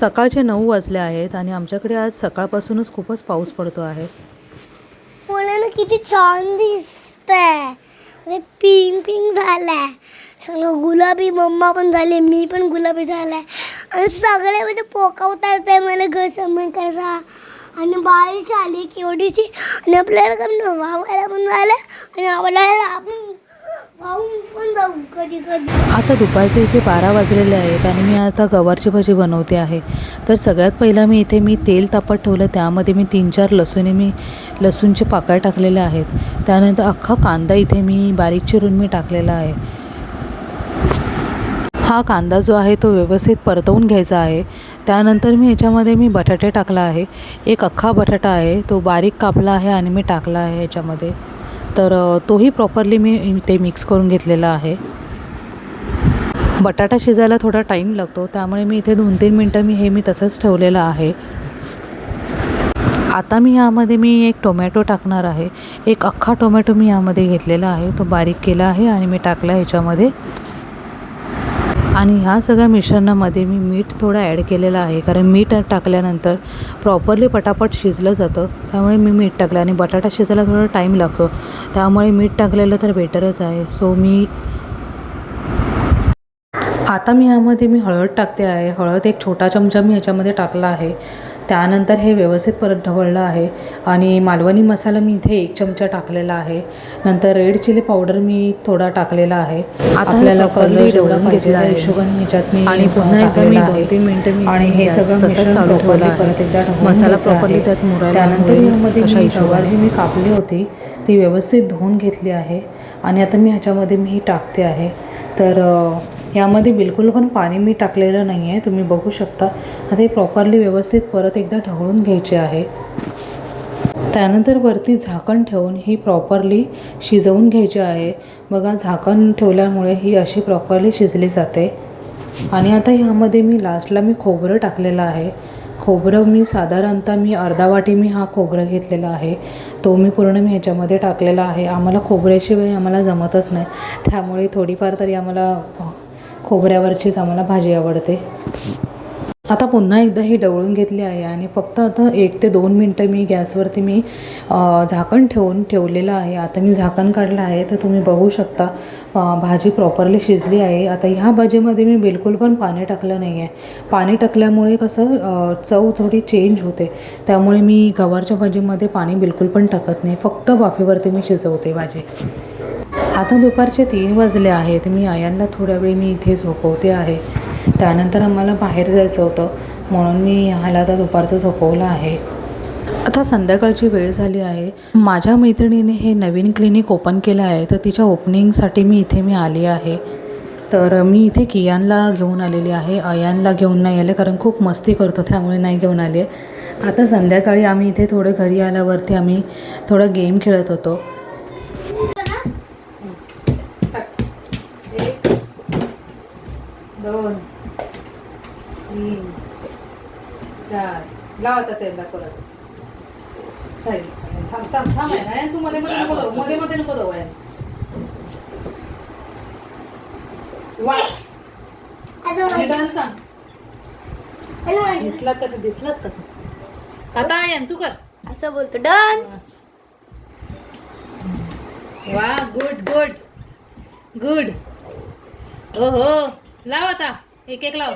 सकाळचे नऊ वाजले आहेत आणि आमच्याकडे आज सकाळपासूनच खूपच पाऊस पडतो आहे. मुलांना किती छान दिसतंय. म्हणजे आहे पिंक पिंक झालाय. सगळं गुलाबी मम्मा पण झाले मी पण गुलाबी झालाय. आणि सगळे म्हणजे पोका मला घर समोर कसा. आणि बारिश आली केवढीची आणि आपल्याला वावायला पण झालं आणि आपल्याला आपण आता दुपारचे इथे बारा वाजलेले आहेत आणि मी आता गवारची भाजी बनवते आहे. तर सगळ्यात पहिला मी इथे मी तेल तापत ठेवलं. त्यामध्ये मी तीन चार लसूणे मी लसूणचे पाकळ्या टाकलेल्या आहेत. त्यानंतर अख्खा कांदा इथे मी बारीक चिरून मी टाकलेला आहे. हा कांदा जो आहे तो व्यवस्थित परतवून घ्यायचा आहे. त्यानंतर मी याच्यामध्ये मी बटाटे टाकला आहे. एक अख्खा बटाटा आहे. तो बारीक कापला आहे आणि मी टाकला आहे याच्यामध्ये. तर तोही प्रॉपरली मी ते मिक्स करून घेतलेला आहे. बटाटा शिजायला थोडा टाईम लागतो त्यामुळे मी इथे दोन तीन मिनटं मी हे मी तसंच ठेवलेलं आहे. आता मी यामध्ये मी एक टोमॅटो टाकणार आहे. एक अख्खा टोमॅटो मी यामध्ये घेतलेला आहे. तो बारीक केला आहे आणि मी टाकला ह्याच्यामध्ये आणि ह्या सगळ्या मिश्रणामध्ये मी मीठ थोडं ॲड केलेलं आहे कारण मीठ टाकल्यानंतर प्रॉपरली पटापट शिजलं जातं. त्यामुळे मी मीठ टाकलं आणि बटाटा शिजायला थोडा टाईम लागतो. त्यामुळे मीठ टाकलेलं तर बेटरच आहे. सो मी आता मी ह्यामध्ये मी हळद टाकते आहे. हळद एक छोटा चमचा मी ह्याच्यामध्ये टाकला आहे. त्यानंतर हे व्यवस्थित परत ढवळलं आहे आणि मालवणी मसाला मी इथे एक चमचा टाकलेला आहे नंतर रेड चिली पावडर मी थोडा टाकलेला आहे आता आपल्याला कलर जेवढा पाहिजे हिशोबाने ह्याच्यात मी आणि पुन्हा एकदा मी टाकलेला दोन आहे. तीन मिनिटं मी आणि हे सगळं तसंच मिश्रण चालू ठेवलं. परत एकदा मसाला आहे. त्यात मुरायला त्यानंतर. यामध्ये. गवार जी मी कापली होती ती व्यवस्थित धुवून घेतली आहे आणि आता मी ह्याच्यामध्ये मी ही टाकते आहे तर यामध्ये बिलकुल पण पाणी मी टाकलेलं नाही आहे तुम्ही बघू शकता. आता हे प्रॉपरली व्यवस्थित परत एकदा ढवळून घ्यायचे आहे. त्यानंतर वरती झाकण ठेवून ही प्रॉपरली शिजवून घ्यायची आहे. बघा झाकण ठेवल्यामुळे ही अशी प्रॉपरली शिजली जाते. आणि आता ह्यामध्ये मी लास्टला मी खोबरं टाकलेलं आहे. खोबरं मी साधारणतः मी अर्धा वाटी मी हा खोबरं घेतलेला आहे. तो मी पूर्ण मी ह्याच्यामध्ये टाकलेला आहे. आम्हाला खोबऱ्याशिवाय आम्हाला जमतच नाही. त्यामुळे थोडीफार तरी आम्हाला खोबऱ्यावरचीच आम्हाला भाजी आवडते. आता पुन्हा एकदा ही डवळून घेतली आहे आणि फक्त आता एक ते दोन मिनटं मी गॅसवरती मी झाकण ठेवून ठेवलेलं आहे. आता मी झाकण काढलं आहे तर तुम्ही बघू शकता भाजी प्रॉपरली शिजली आहे. आता ह्या भाजीमध्ये मी बिलकुल पण पाणी टाकलं नाही आहे पाणी टाकल्यामुळे कसं चव थोडी चेंज होते. त्यामुळे मी गवारच्या भाजीमध्ये पाणी बिलकुल पण टाकत नाही. फक्त वाफेवरती मी शिजवते भाजी. आता दुपारचे तीन वाजले आहेत. मी आयांना थोड्या वेळ मी इथे झोपवते आहे. त्यानंतर आम्हाला बाहेर जायचं होतं. म्हणून मी ह्याला आता दुपारचं झोपवलं आहे. आता संध्याकाळची वेळ झाली आहे. माझ्या मैत्रिणीने हे नवीन क्लिनिक ओपन केलं आहे. तर तिच्या ओपनिंगसाठी मी इथे मी आली आहे. तर मी इथे कियानला घेऊन आलेली आहे. अयानला घेऊन नाही आले कारण खूप मस्ती करतो त्यामुळे नाही घेऊन आले. आता संध्याकाळी आम्ही इथे थोडं घरी आल्यावरती आम्ही थोडं गेम खेळत होतो. दोन तीन चार. लावायचा तेलदा परत. थांब थांब थांब आहे ना तू मध्ये मध्ये नको जाऊ मध्ये मध्ये नको जाऊ आहे. सांग. दिसला का तू दिसलास का तू? आता आहे तू कर. असं बोलतो डन. वा. Good good. गुड. हो हो लाव आता. एक एक लाव.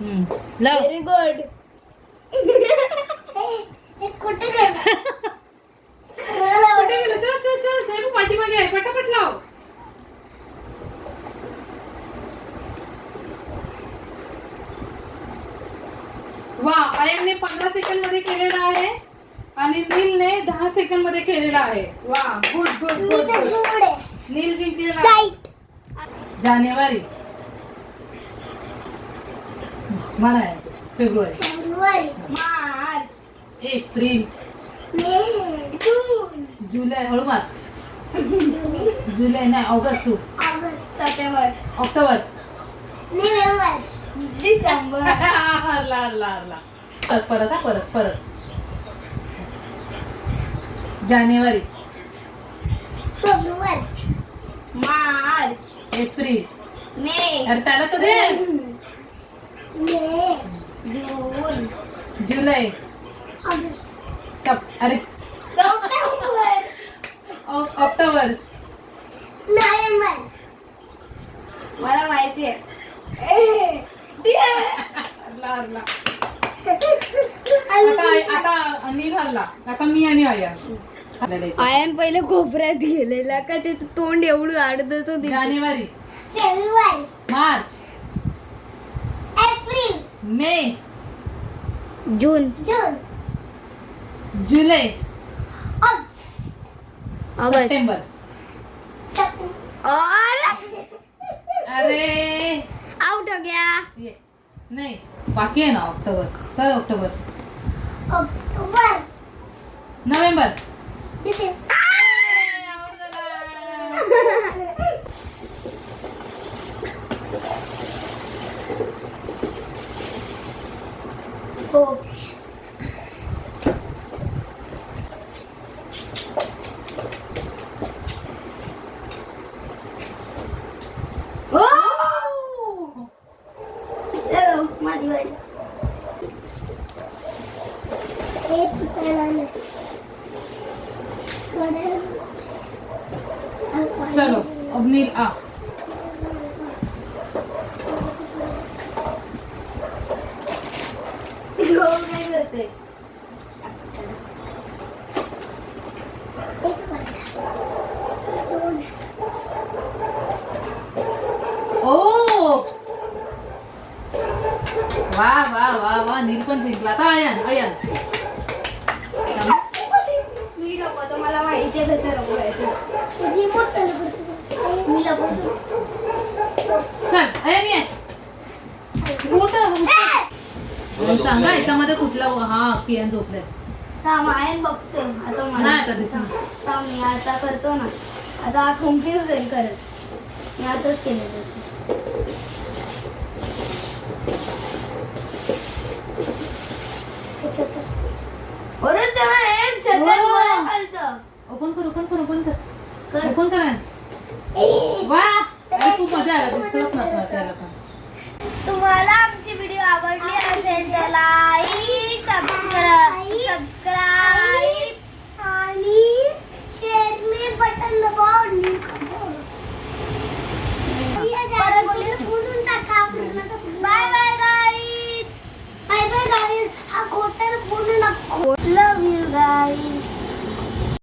हम्म, लाव. व्हेरी गुड कुठे पाठीमागे आहे. पटापट लाव. वा आयनने पंधरा सेकंडमध्ये केलेला आहे आणि नीलने दहा सेकंडमध्ये केलेला आहे. वा good good good good. Neel जिंकलेला. जानेवारी. आहे. फेब्रुवारी. February, March, April. May, June, जुलै हळू मास जुलै. नाही August to August, September, October. November, December, हरला हरला हरला परत परत हा परत परत. जानेवारी. March, April. May, अरे त्याला तर दे. जून जुलै. सप अरे. ऑ- ऑक्टोबर. नोव्हेंबर. मला माहिती आहे. हरला हरला. आता आता हरला. आता मी आणि आया हरलेलं आहे. आयन पहिले कोपऱ्यात गेलेला का? त्याचं तोंड एवढं आडत जानेवारी. फेब्रुवारी. मार्च. मे. जून. जून. जुलै. ऑगस्ट. सप्टेंबर. और अरे. आउट हो गया. ये. नाही बाकी आहे ना ऑक्टोबर. कर ऑक्टोबर. अक्टूबर नोव्हेंबर. डिसेंबर. out झाला. हो चलो माझी वारी हे फुटायला नाही चलो अब नील आ। काय वा वा वा वा नील पण जिंकला. आता अयन अयन मी लपवतो मला माहिती आहे कसं लपवायचं रिमोट मी लपवतो चल अयन ये मोठं सांगा याच्यामध्ये कुठला हा कियान झोपलाय थांब आयन आता मला नाही आता दिसणार. थांब मी आता करतो ना आता कन्फ्यूज होईल करत मी आताच केलं. अरे त्याला एक सेकंड हो. मला कळतं. ओपन कर ओपन कर ओपन कर कर. ओपन करा वा अरे खूप मजा आला दिसत नसणार त्याला पण तुम्हाला आवडली असेल तर लाईक सबस्क्राईब